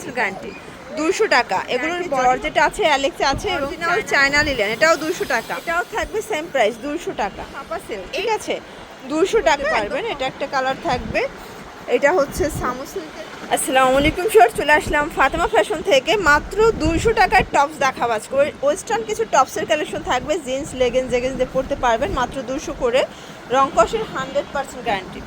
Percent guarantee দুশো টাকা। এগুলোর যেটা আছে অ্যালেক্সে আছে চায়না লিলেন এটাও দুশো টাকা। এটাও থাকবে সেম প্রাইস দুশো টাকা। ঠিক আছে? দুশো টাকা পারবেন এটা একটা কালার থাকবে। এটা হচ্ছে সামু সিল্কের আসসালামু আলাইকুম শর চলে আসলাম ফাতেমা ফ্যাশন থেকে। মাত্র দুইশো টাকার টপস দেখাবো আজকে। ওয়েস্টার্ন কিছু টপসের কালেকশন থাকবে জিন্স লেগেন্স জেগেন্স দিয়ে পড়তে পারবেন মাত্র দুশো করে। রংকসের হান্ড্রেড পার্সেন্ট গ্যারান্টি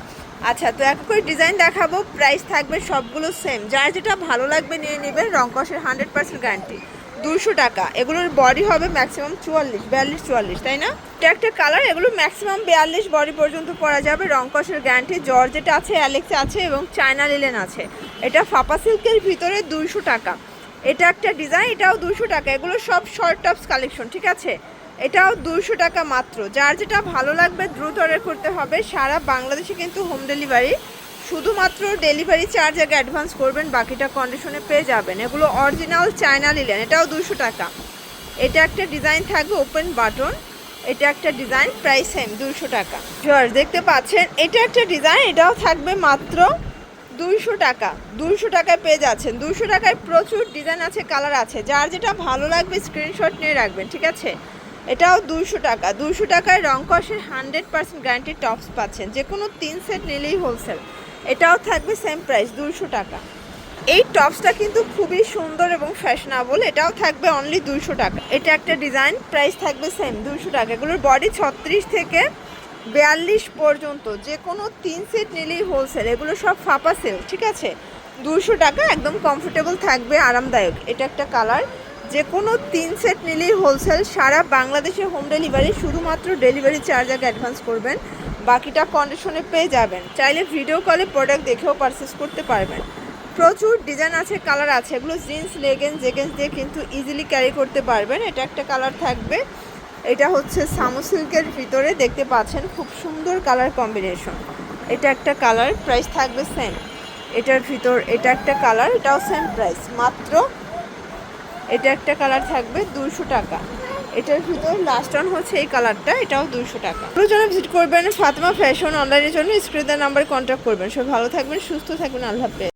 আচ্ছা তো এক করে ডিজাইন দেখাবো প্রাইস থাকবে সবগুলো সেম যার যেটা ভালো লাগবে নিয়ে নেবেন রংকসের হান্ড্রেড পার্সেন্ট গ্যারান্টি দুশো টাকা, এগুলোর বডি হবে ম্যাক্সিমাম চুয়াল্লিশ, বিয়াল্লিশ, চুয়াল্লিশ, তাই না? এটা একটা কালার এগুলো ম্যাক্সিমাম বিয়াল্লিশ বডি পর্যন্ত পরা যাবে রংকসের গ্যারান্টি জর্জেট আছে অ্যালেক্স আছে এবং চায়না লিলেন আছে। এটা ফাপা সিল্কের ভিতরে দুইশো টাকা। এটা একটা ডিজাইন এটাও দুশো টাকা। এগুলো সব শর্ট টপস কালেকশন ঠিক আছে? এটাও দুশো টাকা মাত্র। যার যেটা ভালো লাগবে দ্রুত অর্ডার করতে হবে, সারা বাংলাদেশে কিন্তু হোম ডেলিভারি শুধুমাত্র ডেলিভারি চার্জ আগে অ্যাডভান্স করবেন, বাকিটা কন্ডিশনে পেয়ে যাবেন। এগুলো অরিজিনাল চায়না লিলেন এটাও দুশো টাকা। এটা একটা ডিজাইন থাকবে ওপেন বাটন এটা একটা ডিজাইন প্রাইস সেম দুশো টাকা। জর্জ দেখতে পাচ্ছেন, এটা একটা ডিজাইন এটাও থাকবে মাত্র দুইশো টাকা। দুইশো টাকায় পেয়ে যাচ্ছেন। দুইশো টাকায় প্রচুর ডিজাইন আছে কালার আছে। যার যেটা ভালো লাগবে স্ক্রিনশট নিয়ে রাখবেন, ঠিক আছে? এটাও দুইশো টাকা। দুইশো টাকায় রং কষের হান্ড্রেড পার্সেন্ট গ্যারান্টি টপস পাচ্ছেন। যে কোনো তিন সেট নিলেই হোলসেল। এটাও থাকবে সেম প্রাইস, দুইশো টাকা। এই টপসটা কিন্তু খুবই সুন্দর এবং ফ্যাশনেবল। এটাও থাকবে অনলি দুইশো টাকা। এটা একটা ডিজাইন, প্রাইস থাকবে সেম, দুইশো টাকা। এগুলোর বডি ছত্রিশ থেকে বিয়াল্লিশ পর্যন্ত। যে কোনো তিন সেট নিলেই হোলসেল। এগুলো সব ফাপা সেল, ঠিক আছে? দুশো টাকা, একদম কমফোর্টেবল থাকবে, আরামদায়ক। এটা একটা কালার। যে কোনো তিন সেট নিলেই হোলসেল সারা বাংলাদেশে হোম ডেলিভারি শুধুমাত্র ডেলিভারি চার্জ আগে অ্যাডভান্স করবেন। বাকিটা কন্ডিশনে পেয়ে যাবেন। চাইলে ভিডিও কলে প্রোডাক্ট দেখেও পারচেস করতে পারবেন। প্রচুর ডিজাইন আছে কালার আছে। এগুলো জিন্স লেগেন্স জেগেন্স দিয়ে কিন্তু ইজিলি ক্যারি করতে পারবেন। এটা একটা কালার থাকবে। এটা হচ্ছে সামু সিল্কের ভিতরে দেখতে পাচ্ছেন খুব সুন্দর কালার কম্বিনেশন এটা একটা কালার প্রাইস থাকবে সেম এটার ভিতর এটা একটা কালার এটাও সেম প্রাইস মাত্র এটা একটা কালার থাকবে দুশো টাকা। এটার ভিতর লাস্ট অন হচ্ছে এই কালারটা, এটাও দুশো টাকা। পুরো জন্য ভিজিট করবেন, ফাতেমা ফ্যাশন অনলাইনের জন্য স্ক্রিনের নাম্বারে কন্ট্যাক্ট করবেন। সব ভালো থাকবেন, সুস্থ থাকবেন, আল্লাহ